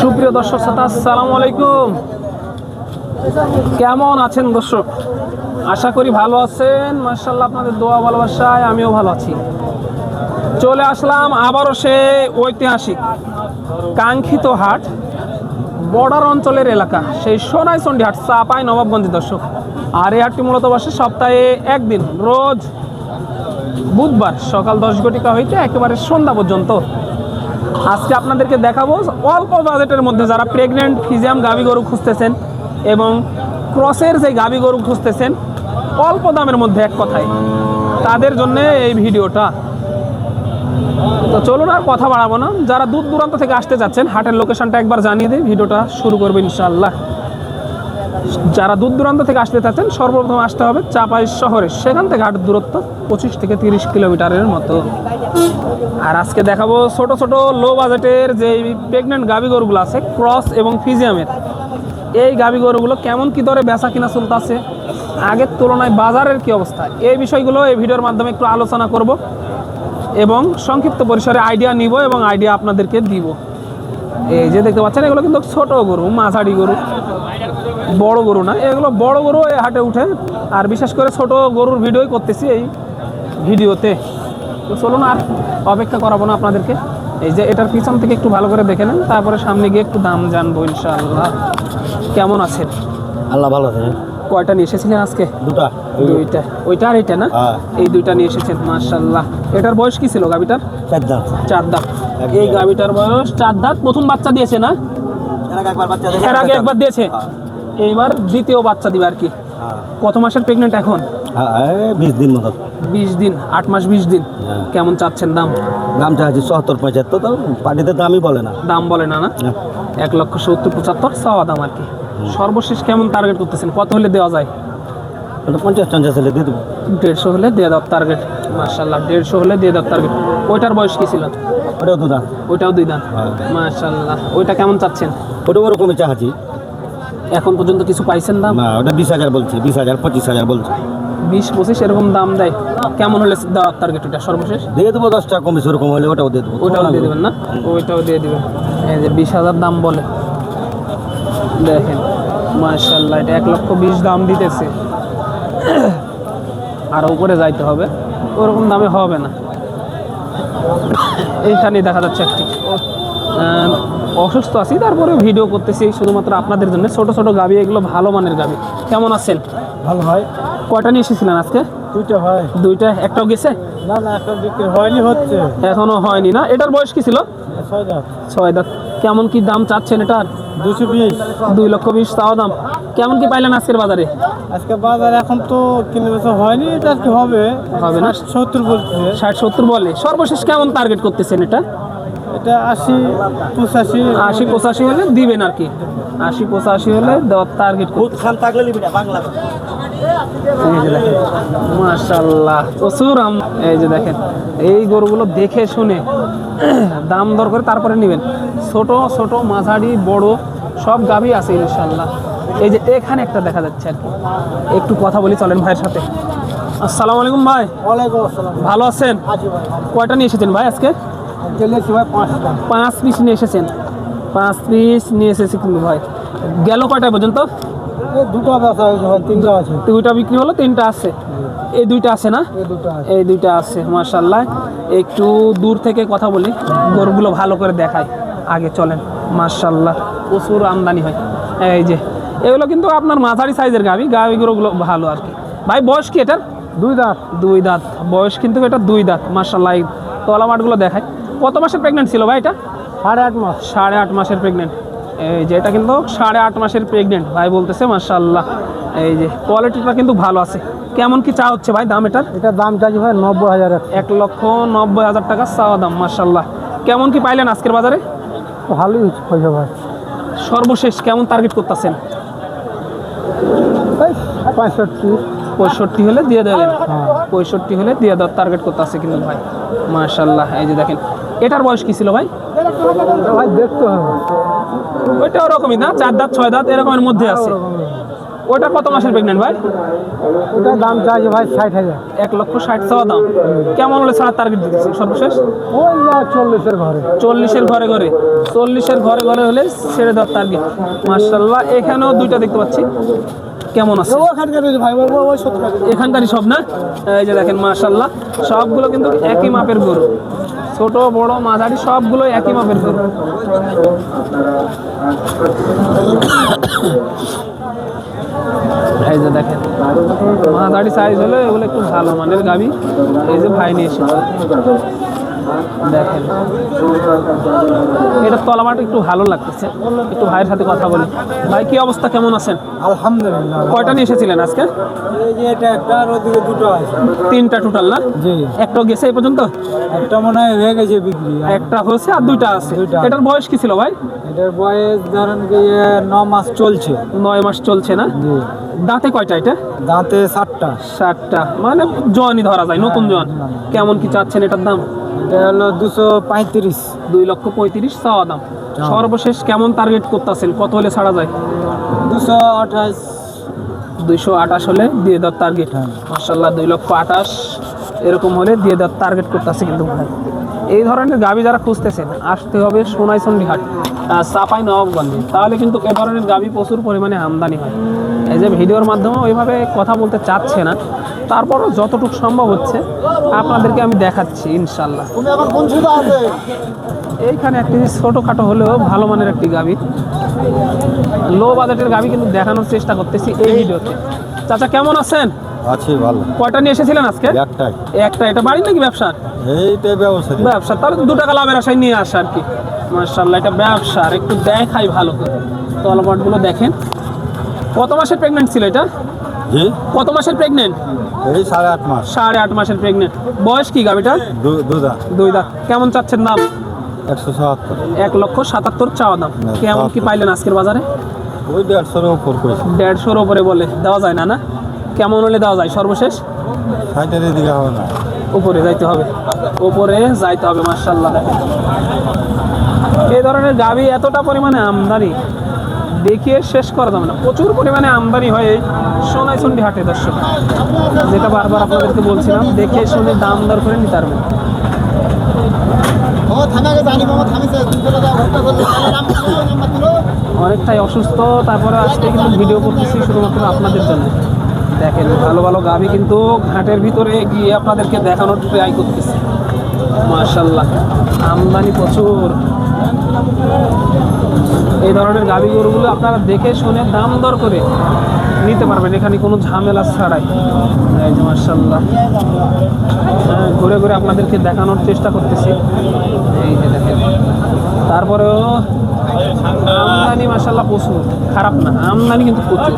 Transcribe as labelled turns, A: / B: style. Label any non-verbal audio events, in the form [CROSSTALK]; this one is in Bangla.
A: সুপ্রিয় দর্শক শ্রোতা, আসসালামু আলাইকুম। কেমন আছেন দর্শক? আশা করি ভালো আছেন। মার্শাল্লাহ আপনাদের দোয়া ভালোবাসায় আমিও ভালো আছি। চলে আসলাম আবারও সে ঐতিহাসিক কাঙ্ক্ষিত হাট, বর্ডার অঞ্চলের এলাকা, সেই সোনাইচন্ডী হাট, চাপাই নবাবগঞ্জ দর্শক। আর এই হাটটি মূলত বসে সপ্তাহে একদিন, রোজ বুধবার সকাল দশ ঘটিকা হইতে একেবারে সন্ধ্যা পর্যন্ত আজকে আপনাদেরকে দেখাবো অল্প বাজেটের মধ্যে যারা প্রেগনেন্ট ফিজিয়াম গাভি গরু খুঁজতেছেন এবং ক্রসের যে গাভি গরু খুঁজতেছেন, অল্প দামের মধ্যে এক কথায় তাদের জন্য এই ভিডিওটা। তো চলুন আর কথা বাড়াবো না। যারা দূর দূরান্ত থেকে আসতে যাচ্ছেন, হাটের লোকেশনটা একবার জানিয়ে দিই, ভিডিওটা শুরু করবে ইনশাল্লাহ যারা দূর দূরান্ত থেকে আসতে চাচ্ছেন সর্বপ্রথম আসতে হবে চাপাই শহরে। সেখান থেকে হাটের দূরত্ব পঁচিশ থেকে তিরিশ কিলোমিটারের মতো। আর আজকে দেখাবো ছোট ছোট লো বাজেটের যে প্রেগনেন্ট গাভি গরুগুলো আছে ক্রস এবং ফিজিয়ামের এই গাভি গরুগুলো কেমন কি দরে বেচা কিনা চলতেছে, আগের তুলনায় বাজারের কি অবস্থা, এই বিষয়গুলো এই ভিডিওর মাধ্যমে একটু আলোচনা করব এবং সংক্ষিপ্ত পরিসরে আইডিয়া নিব এবং আইডিয়া আপনাদেরকে দিব। এই যে দেখতে পাচ্ছেন, এগুলো কিন্তু ছোট গরু, মাঝারি গরু, বড় গরু না, এগুলো বড় গরু এই হাটে উঠে, আর বিশেষ করে ছোট গরুর ভিডিওই করতেছি এই ভিডিওতে। তো চলুন আর অপেক্ষা করাবো না আপনাদেরকে। এই যে এটার পিছন থেকে একটু ভালো করে দেখে নেন তারপরে সামনে গিয়ে একটু দাম জানব ইনশাআল্লাহ। কেমন আছেন?
B: আল্লাহ ভালো আছে
A: কয়টা নিয়ে এসেছিলেন আজকে?
B: দুটা।
A: দুইটা। ওইটা আর এটা না?
B: হ্যাঁ।
A: এই দুইটা নিয়ে এসেছেন মার্শাল্লাহ এটার বয়স কি ছিল গাবিটার
B: চার দাঁত।
A: চার দাঁত। এই গাবিটার বয়স চার দাঁত প্রথম বাচ্চা দিয়েছে না? এর আগে একবার দিয়েছে। এইবার দ্বিতীয় বাচ্চা দিবে আর কি। কত মাসের প্রেগনেন্ট এখন?
B: বিশ দিন মতো।
A: বিশ দিন আট মাস বিশ দিন।
B: হ্যাঁ।
A: কেমন চাচ্ছেন দাম?
B: দাম চাচ্ছি সত্তর পঁচাত্তর তো পার্টিতে দামই বলে না।
A: দাম বলে না না। এক লক্ষ সত্তর পঁচাত্তর চাওয়া দাম আর কি। সর্বশেষ কেমন টার্গেট করতেছেন? কত হলে দেওয়া যায়?
B: পঞ্চাশ পঞ্চাশ হলে দিয়ে দেবো।
A: দেড়শো হলে দিয়ে দেওয়ার টার্গেট মার্শাল্লাহ দেড়শো হলে দিয়ে দেওয়ার টার্গেট ওইটার বয়স কি ছিল?
B: ওটাও দু দাম
A: ওইটাও দুই
B: হ্যাঁ।
A: মার্শাল্লাহ ওইটা কেমন চাচ্ছেন?
B: ওটা ওরকমই চাচ্ছি।
A: এখন পর্যন্ত কিছু পাইছেন দাম?
B: না ওটা বিশ হাজার বলছে বিশ হাজার পঁচিশ হাজার বলছে।
A: বিশ পঁচিশ এরকম দাম দেয়। কেমন হলে দেওয়ার টার্গেট ওটা সর্বশেষ?
B: দিয়ে দেবো দশ টাকা কমিস ওরকম হলে ওটাও দিয়ে দেবো।
A: ওটাও দিয়ে দেবেন না? ওইটাও দিয়ে দিবেন। এই যে বিশ হাজার দাম বলে। দেখেন মার্শাল্লাহ এটা এক লক্ষ বিশ দাম দিতেছে। আর উপরে যাইতে হবে। ওরকম দামে হবে না। এইখানেই দেখা যাচ্ছে একটি। অসুস্থ আছি তারপরে ভিডিও করতেছি শুধুমাত্র আপনাদের জন্য। ছোট ছোট গাবি এগুলো ভালো মানের গাবি। কেমন আছেন?
B: ভালো হয়
A: কয়টা নিয়ে এসেছিলেন আজকে?
B: দুইটা হয়
A: দুইটা? একটাও গেছে?
B: না না একটা বিক্রি হয়নি হচ্ছে।
A: এখনও হয়নি না? এটার বয়স কি ছিল?
B: ছয়
A: দাঁত। কেমন কি দাম চাচ্ছেন এটার?
B: দুশো বিশ।
A: দুই লক্ষ বিশ তাও দাম। কেমন কি পাইলেন আজকের বাজারে?
B: আজকে বাজার এখন তো কিনে বেচা হয়নি এটা কি হবে?
A: হবে না।
B: সত্তর বলছে।
A: ষাট সত্তর বলে। সর্বশেষ কেমন টার্গেট করতেছেন এটা?
B: এটা আশি পঁচাশি।
A: আশি পঁচাশি হলে দিবেন আর কি। আশি পঁচাশি হলে দেওয়ার টার্গেট
B: খুদ খান থাকলে বাংলা।
A: মাশাল্লাহ প্রচুর আম এই যে দেখেন এই গরুগুলো দেখে শুনে [CLEARS THROAT] দাম দর করে তারপরে নেবেন। ছোট ছোট মাঝারি বড় সব গাভী আছে ইনশাল্লাহ এই যে এখানে একটা দেখা যাচ্ছে আর কি। একটু কথা বলি চলেন ভাইয়ের সাথে। আসসালামু আলাইকুম ভাই।
B: ওয়ালাইকুম আসসালাম।
A: ভালো আছেন? কয়টা নিয়ে এসেছেন ভাই আজকে? পাঁচ পিস নিয়ে এসেছেন। পাঁচ পিস নিয়ে এসেছি কিন্তু ভাই। গেল কয়টা পর্যন্ত?
B: দুটো তিনটা আছে।
A: দুইটা বিক্রি হলো তিনটা আছে। এই দুইটা আছে না?
B: এই দুটো
A: এই দুইটা আছে মার্শাল্লাহ একটু দূর থেকে কথা বলি গরুগুলো ভালো করে দেখায় আগে চলেন মার্শাল্লাহ প্রচুর আমদানি হয়। এই যে এগুলো কিন্তু আপনার মাঝারি সাইজের গাভি গাভি গরুগুলো ভালো আর কি। ভাই বয়স কি এটার?
B: দুই দাঁত।
A: দুই দাঁত। বয়স কিন্তু এটা দুই দাঁত মার্শাল্লাহ তলা মাঠগুলো দেখায় কত মাসের প্রেগনেন্ট ছিল ভাই এটা?
B: সাড়ে আট মাস।
A: সাড়ে আট মাসের প্রেগনেন্ট এই যে এটা কিন্তু সাড়ে আট মাসের প্রেগনেন্ট ভাই বলতেছে মার্শাল্লাহ এই যে কোয়ালিটিটা কিন্তু ভালো আছে। কেমন কি চা হচ্ছে ভাই দাম এটার?
B: এটা দাম চাইছি ভাই নব্বই হাজার
A: এক। লক্ষ নব্বই হাজার টাকা চাওয়া দাম মার্শাল্লাহ কেমন কি পাইলেন আজকের বাজারে?
B: ভালোই হয়েছে ভাই।
A: সর্বশেষ কেমন টার্গেট করতেছেন?
B: পঁয়ষট্টি।
A: পঁয়ষট্টি হলে দিয়ে দেবেন পঁয়ষট্টি হলে দিয়ে দেওয়ার টার্গেট করতেছে কিন্তু ভাই। মার্শাল্লাহ এই যে দেখেন এটার বয়স কি ছিল ভাই?
B: ভাই দেখতে হবে।
A: ওইটা ওরকমই না? চার দাঁত ছয় দাঁত এরকমের মধ্যে আছে। ওটা কত মাসের প্রেগনেন্ট ভাই?
B: ওটা দাম চাইছে ভাই ষাট হাজার।
A: এক লক্ষ ষাট চাওয়া দাম। কেমন হলে ছাড়ার টার্গেট দিতেছে সর্বশেষ?
B: ওই চল্লিশের ঘরে।
A: চল্লিশের ঘরে ঘরে। চল্লিশের ঘরে ঘরে হলে ছেড়ে দেওয়ার টার্গেট মার্শাল্লাহ এখানেও দুইটা দেখতে পাচ্ছি। কেমন আছে? এখানকারই সব না? এই যে দেখেন মার্শাল্লাহ সবগুলো কিন্তু একই মাপের গরু। ছোট, বড়, মাঝারি সবগুলো একই মাপের গরু। যে দেখেন, মাঝারি সাইজ হলে এগুলো একটু ভালো মানের গাবি এই যে ভাই নিয়ে দেখেন। এটা তলামাটা একটু ভালো লাগতেছে। একটু ভাইয়ের সাথে কথা বলি। ভাই কি অবস্থা? কেমন আছেন?
B: আলহামদুলিল্লাহ।
A: কয়টা নিয়ে এসেছিলেন আজকে?
B: এটা একটা আর ওদিকে দুটো আছে।
A: তিনটা টোটাল না?
B: জি।
A: একটা গেছে এই পর্যন্ত?
B: একটা মনে হয় হয়ে গেছে বিক্রি।
A: একটা হয়েছে আর দুইটা আছে। এটার বয়স কি ছিল ভাই?
B: এটার বয়স ধরেন কি ন মাস চলছে।
A: নয় মাস চলছে না?
B: জি।
A: দাঁতে কয়টা এটা?
B: দাঁতে সাতটা।
A: ষাটটা মানে জনই ধরা যায় নতুন জন কেমন কি চাচ্ছেন এটার দাম?
B: এটা হলো দুশো পঁয়ত্রিশ।
A: দুই লক্ষ পঁয়ত্রিশ চাওয়া দাম। সর্বশেষ কেমন টার্গেট করতেছেন? কত হলে ছাড়া যায়?
B: দুশো আঠাশ।
A: দুইশো আঠাশ হলে দিয়ে দেওয়ার টার্গেট
B: হ্যাঁ।
A: মার্শাল্লাহ দুই লক্ষ আঠাশ এরকম হলে দিয়ে দেওয়ার টার্গেট করতেছে কিন্তু ভাই। এই ধরনের গাবি যারা খুঁজতেছেন আসতে হবে সোনাইচন্ডি হাট চাপাই নবাবগঞ্জে। তাহলে কিন্তু এ ধরনের গাবি প্রচুর পরিমাণে আমদানি হয়। এই যে ভিডিওর মাধ্যমে ওইভাবে কথা বলতে চাচ্ছে না। তারপরও যতটুকু সম্ভব হচ্ছে আপনাদেরকে আমি দেখাচ্ছি ইনশাল্লাহ এইখানে একটি ছোটোখাটো হলেও ভালো মানের একটি গাবি। লো বাজেটের গাবি কিন্তু দেখানোর চেষ্টা করতেছি এই ভিডিওতে। চাচা কেমন আছেন?
C: আছি ভালো।
A: কয়টা নিয়ে এসেছিলেন আজকে?
C: একটাই।
A: একটা এটা বাড়ি নাকি ব্যবসা
C: এইটাই ব্যবসা।
A: ব্যবসা তাহলে দু টাকা লাভের আশায় নিয়ে আসা আর কি। মার্শাল্লাহ এটা ব্যবসার একটু দেখাই ভালো করে। তলবাটগুলো দেখেন। কত মাসের প্রেগনেন্ট ছিল এটা? কত মাসের প্রেগনেন্ট
C: এই সাড়ে আট মাস।
A: সাড়ে আট মাসের প্রেগনেন্ট বয়স কি গাবিটা? দুই দাঁত কেমন চাচ্ছেন দাম?
C: একশো সাহাত্তর
A: এক লক্ষ সাতাত্তর চাওয়া দাম। কেমন কি পাইলেন আজকের বাজারে?
C: ওই দেড়শোর উপর করেছে।
A: দেড়শোর ওপরে বলে। দেওয়া যায় না না? কেমন হলে দেওয়া যায়? সর্বশেষ?
C: ষাটের দিকে হবে না।
A: উপরে যাইতে হবে। উপরে যাইতে হবে মার্শাল্লাহ এই ধরনের গাবি এতটা পরিমাণে আমদানি। দেখিয়ে শেষ করা যাবে না। প্রচুর পরিমাণে আমদানি হয় এই সোনাইচন্ডি হাটে, দর্শক। যেটা বারবার আপনাদেরকে বলছিলাম, দেখে শুনে দাম দর করে নিতে পারবেন। অনেকটাই অসুস্থ, তারপরে আজকে কিন্তু ভিডিও করতেছি শুধুমাত্র আপনাদের জন্য। দেখেন, ভালো ভালো গাভি কিন্তু ঘাটের ভিতরে গিয়ে আপনাদেরকে দেখানোর ট্রাই করতেছি। মার্শাল্লাহ আমদানি প্রচুর। এই ধরনের গাভী গরুগুলো আপনারা দেখে শুনে দাম দর করে নিতে পারবেন। এখানে কোনো ঝামেলা ছাড়াই। এই যে মার্শাল্লাহ হ্যাঁ, ঘুরে ঘুরে আপনাদেরকে দেখানোর চেষ্টা করতেছি। এই যে দেখেন। তারপরেও আমদানি মার্শাল্লাহ প্রচুর। খারাপ না আমদানি কিন্তু প্রচুর।